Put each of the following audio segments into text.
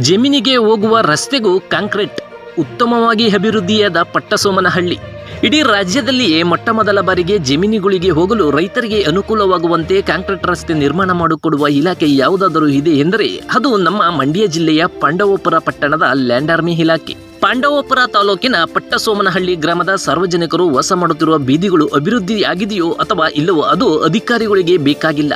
ಜಮೀನಿಗೆ ಹೋಗುವ ರಸ್ತೆಗೂ ಕಾಂಕ್ರೀಟ್, ಉತ್ತಮವಾಗಿ ಅಭಿವೃದ್ಧಿಯಾದ ಪಟ್ಟಸೋಮನಹಳ್ಳಿ. ಇಡೀ ರಾಜ್ಯದಲ್ಲಿಯೇ ಮೊಟ್ಟ ಮೊದಲ ಬಾರಿಗೆ ಜಮೀನುಗಳಿಗೆ ಹೋಗಲು ರೈತರಿಗೆ ಅನುಕೂಲವಾಗುವಂತೆ ಕಾಂಕ್ರೀಟ್ ರಸ್ತೆ ನಿರ್ಮಾಣ ಮಾಡಿಕೊಡುವ ಇಲಾಖೆ ಯಾವುದಾದರೂ ಇದೆ ಎಂದರೆ, ಅದು ನಮ್ಮ ಮಂಡ್ಯ ಜಿಲ್ಲೆಯ ಪಾಂಡವಪುರ ಪಟ್ಟಣದ ಲ್ಯಾಂಡ್ ಆರ್ಮಿ ಇಲಾಖೆ. ಪಾಂಡವಪುರ ತಾಲೂಕಿನ ಪಟ್ಟಸೋಮನಹಳ್ಳಿ ಗ್ರಾಮದ ಸಾರ್ವಜನಿಕರು ವಾಸ ಮಾಡುತ್ತಿರುವ ಬೀದಿಗಳು ಅಭಿವೃದ್ಧಿಯಾಗಿದೆಯೋ ಅಥವಾ ಇಲ್ಲವೋ ಅದು ಅಧಿಕಾರಿಗಳಿಗೆ ಬೇಕಾಗಿಲ್ಲ.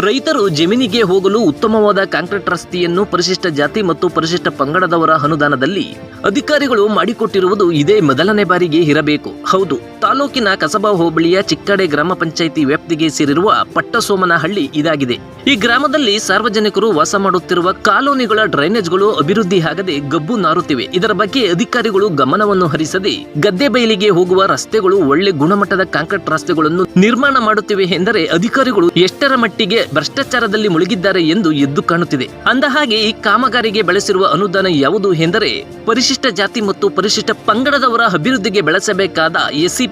ರೈತರು ಜಮೀನಿಗೆ ಹೋಗಲು ಉತ್ತಮವಾದ ಕಾಂಕ್ರೀಟ್ ರಸ್ತೆಯನ್ನು ಪರಿಶಿಷ್ಟ ಜಾತಿ ಮತ್ತು ಪರಿಶಿಷ್ಟ ಪಂಗಡದವರ ಅನುದಾನದಲ್ಲಿ ಅಧಿಕಾರಿಗಳು ಮಾಡಿಕೊಟ್ಟಿರುವುದು ಇದೇ ಮೊದಲನೇ ಬಾರಿಗೆ ಇರಬೇಕು. ಹೌದು. ತಾಲೂಕಿನ ಕಸಬಾ ಹೋಬಳಿಯ ಚಿಕ್ಕಡೆ ಗ್ರಾಮ ಪಂಚಾಯಿತಿ ವ್ಯಾಪ್ತಿಗೆ ಸೇರಿರುವ ಪಟ್ಟಸೋಮನಹಳ್ಳಿ ಇದಾಗಿದೆ. ಈ ಗ್ರಾಮದಲ್ಲಿ ಸಾರ್ವಜನಿಕರು ವಾಸ ಮಾಡುತ್ತಿರುವ ಕಾಲೋನಿಗಳ ಡ್ರೈನೇಜ್ಗಳು ಅಭಿವೃದ್ಧಿ ಆಗದೆ ಗಬ್ಬು ನಾರುತ್ತಿವೆ. ಇದರ ಬಗ್ಗೆ ಅಧಿಕಾರಿಗಳು ಗಮನವನ್ನು ಹರಿಸದೆ ಗದ್ದೆ ಬಯಲಿಗೆ ಹೋಗುವ ರಸ್ತೆಗಳು ಒಳ್ಳೆ ಗುಣಮಟ್ಟದ ಕಾಂಕ್ರೀಟ್ ರಸ್ತೆಗಳನ್ನು ನಿರ್ಮಾಣ ಮಾಡುತ್ತಿವೆ ಎಂದರೆ ಅಧಿಕಾರಿಗಳು ಎಷ್ಟರ ಮಟ್ಟಿಗೆ ಭ್ರಷ್ಟಾಚಾರದಲ್ಲಿ ಮುಳುಗಿದ್ದಾರೆ ಎಂದು ಎದ್ದು ಕಾಣುತ್ತಿದೆ. ಅಂದಹಾಗೆ ಈ ಕಾಮಗಾರಿಗೆ ಬಳಸಿರುವ ಅನುದಾನ ಯಾವುದು ಎಂದರೆ ಪರಿಶಿಷ್ಟ ಜಾತಿ ಮತ್ತು ಪರಿಶಿಷ್ಟ ಪಂಗಡದವರ ಅಭಿವೃದ್ಧಿಗೆ ಬೆಳೆಸಬೇಕಾದ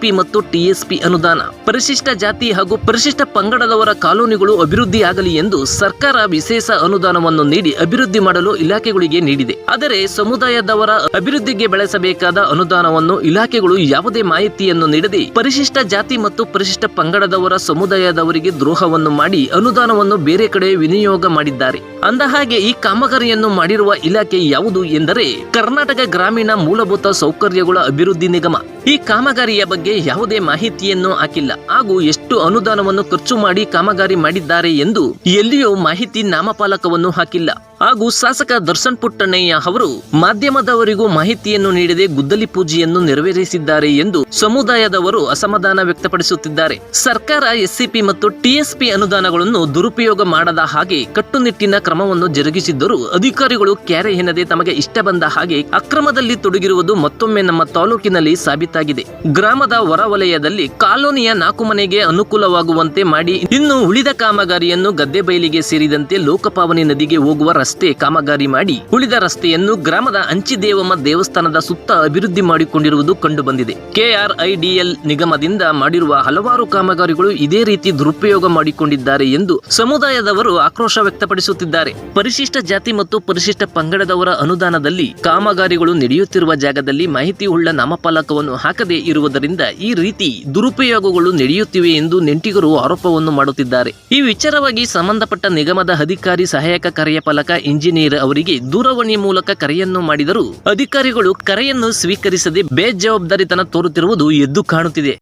ಎಸ್ಸಿಪಿ ಮತ್ತು ಟಿಎಸ್ಪಿ ಅನುದಾನ. ಪರಿಶಿಷ್ಟ ಜಾತಿ ಹಾಗೂ ಪರಿಶಿಷ್ಟ ಪಂಗಡದವರ ಕಾಲೋನಿಗಳು ಅಭಿವೃದ್ಧಿಯಾಗಲಿ ಎಂದು ಸರ್ಕಾರ ವಿಶೇಷ ಅನುದಾನವನ್ನು ನೀಡಿ ಅಭಿವೃದ್ಧಿ ಮಾಡಲು ಇಲಾಖೆಗಳಿಗೆ ನೀಡಿದೆ. ಆದರೆ ಸಮುದಾಯದವರ ಅಭಿವೃದ್ಧಿಗೆ ಬೆಳೆಸಬೇಕಾದ ಅನುದಾನವನ್ನು ಇಲಾಖೆಗಳು ಯಾವುದೇ ಮಾಹಿತಿಯನ್ನು ನೀಡದೆ ಪರಿಶಿಷ್ಟ ಜಾತಿ ಮತ್ತು ಪರಿಶಿಷ್ಟ ಪಂಗಡದವರ ಸಮುದಾಯದವರಿಗೆ ದ್ರೋಹವನ್ನು ಮಾಡಿ ಅನುದಾನವನ್ನು ಬೇರೆ ಕಡೆ ವಿನಿಯೋಗ ಮಾಡಿದ್ದಾರೆ. ಅಂದಹಾಗೆ ಈ ಕಾಮಗಾರಿಯನ್ನು ಮಾಡಿರುವ ಇಲಾಖೆ ಯಾವುದು ಎಂದರೆ ಕರ್ನಾಟಕ ಗ್ರಾಮೀಣ ಮೂಲಭೂತ ಸೌಕರ್ಯಗಳ ಅಭಿವೃದ್ಧಿ ನಿಗಮ. ಈ ಕಾಮಗಾರಿಯ ಬಗ್ಗೆ ಯಾವುದೇ ಮಾಹಿತಿಯನ್ನು ಹಾಕಿಲ್ಲ. ಹಾಗೂ ಎಷ್ಟು ಅನುದಾನವನ್ನು ಖರ್ಚು ಮಾಡಿ ಕಾಮಗಾರಿ ಮಾಡಿದ್ದಾರೆ ಎಂದು ಎಲ್ಲಿಯೂ ಮಾಹಿತಿ ನಾಮಫಲಕವನ್ನು ಹಾಕಿಲ್ಲ. ಹಾಗೂ ಶಾಸಕ ದರ್ಶನ್ ಪುಟ್ಟಣ್ಣಯ್ಯ ಅವರು ಮಾಧ್ಯಮದವರಿಗೂ ಮಾಹಿತಿಯನ್ನು ನೀಡದೆ ಗುದ್ದಲಿ ಪೂಜೆಯನ್ನು ನೆರವೇರಿಸಿದ್ದಾರೆ ಎಂದು ಸಮುದಾಯದವರು ಅಸಮಾಧಾನ ವ್ಯಕ್ತಪಡಿಸುತ್ತಿದ್ದಾರೆ. ಸರ್ಕಾರ, ಎಸ್ಸಿಪಿ ಮತ್ತು ಟಿಎಸ್ಪಿ ಅನುದಾನಗಳನ್ನು ದುರುಪಯೋಗ ಮಾಡದ ಹಾಗೆ ಕಟ್ಟುನಿಟ್ಟಿನ ಕ್ರಮವನ್ನು ಜರುಗಿಸಿದ್ದರೂ ಅಧಿಕಾರಿಗಳು ಕ್ಯಾರೆ ಎನ್ನದೆ ತಮಗೆ ಇಷ್ಟ ಬಂದ ಹಾಗೆ ಅಕ್ರಮದಲ್ಲಿ ತೊಡಗಿರುವುದು ಮತ್ತೊಮ್ಮೆ ನಮ್ಮ ತಾಲೂಕಿನಲ್ಲಿ ಸಾಬೀತಾಗಿದೆ. ಗ್ರಾಮದ ಹೊರವಲಯದಲ್ಲಿ ಕಾಲೋನಿಯ ನಾಲ್ಕು ಮನೆಗೆ ಅನುಕೂಲವಾಗುವಂತೆ ಮಾಡಿ ಇನ್ನು ಉಳಿದ ಕಾಮಗಾರಿಯನ್ನು ಗದ್ದೆ ಬಯಲಿಗೆ ಸೇರಿದಂತೆ ಲೋಕಪಾವನಿ ನದಿಗೆ ಹೋಗುವ ರಸ್ತೆ ಕಾಮಗಾರಿ ಮಾಡಿ ಉಳಿದ ರಸ್ತೆಯನ್ನು ಗ್ರಾಮದ ಅಂಚಿದೇವಮ್ಮ ದೇವಸ್ಥಾನದ ಸುತ್ತ ಅಭಿವೃದ್ಧಿ ಮಾಡಿಕೊಂಡಿರುವುದು ಕಂಡುಬಂದಿದೆ. ಕೆಆರ್ಐಡಿಎಲ್ ನಿಗಮದಿಂದ ಮಾಡಿರುವ ಹಲವಾರು ಕಾಮಗಾರಿಗಳು ಇದೇ ರೀತಿ ದುರುಪಯೋಗ ಮಾಡಿಕೊಂಡಿದ್ದಾರೆ ಎಂದು ಸಮುದಾಯದವರು ಆಕ್ರೋಶ ವ್ಯಕ್ತಪಡಿಸುತ್ತಿದ್ದಾರೆ. ಪರಿಶಿಷ್ಟ ಜಾತಿ ಮತ್ತು ಪರಿಶಿಷ್ಟ ಪಂಗಡದವರ ಅನುದಾನದಲ್ಲಿ ಕಾಮಗಾರಿಗಳು ನಡೆಯುತ್ತಿರುವ ಜಾಗದಲ್ಲಿ ಮಾಹಿತಿ ಉಳ್ಳ ನಾಮಫಲಕವನ್ನು ಹಾಕದೇ ಇರುವುದರಿಂದ ಈ ರೀತಿ ದುರುಪಯೋಗಗಳು ನಡೆಯುತ್ತಿವೆ ಎಂದು ನೆಂಟಿಗರು ಆರೋಪವನ್ನು ಮಾಡುತ್ತಿದ್ದಾರೆ. ಈ ವಿಚಾರವಾಗಿ ಸಂಬಂಧಪಟ್ಟ ನಿಗಮದ ಅಧಿಕಾರಿ ಸಹಾಯಕ ಕಾರ್ಯಪಾಲಕ ಇಂಜಿನಿಯರ್ ಅವರಿಗೆ ದೂರವಾಣಿ ಮೂಲಕ ಕರೆಯನ್ನು ಮಾಡಿದರೂ ಅಧಿಕಾರಿಗಳು ಕರೆಯನ್ನು ಸ್ವೀಕರಿಸದೆ ಬೇಜವಾಬ್ದಾರಿತನ ತೋರುತ್ತಿರುವುದು ಎದ್ದು ಕಾಣುತ್ತಿದೆ.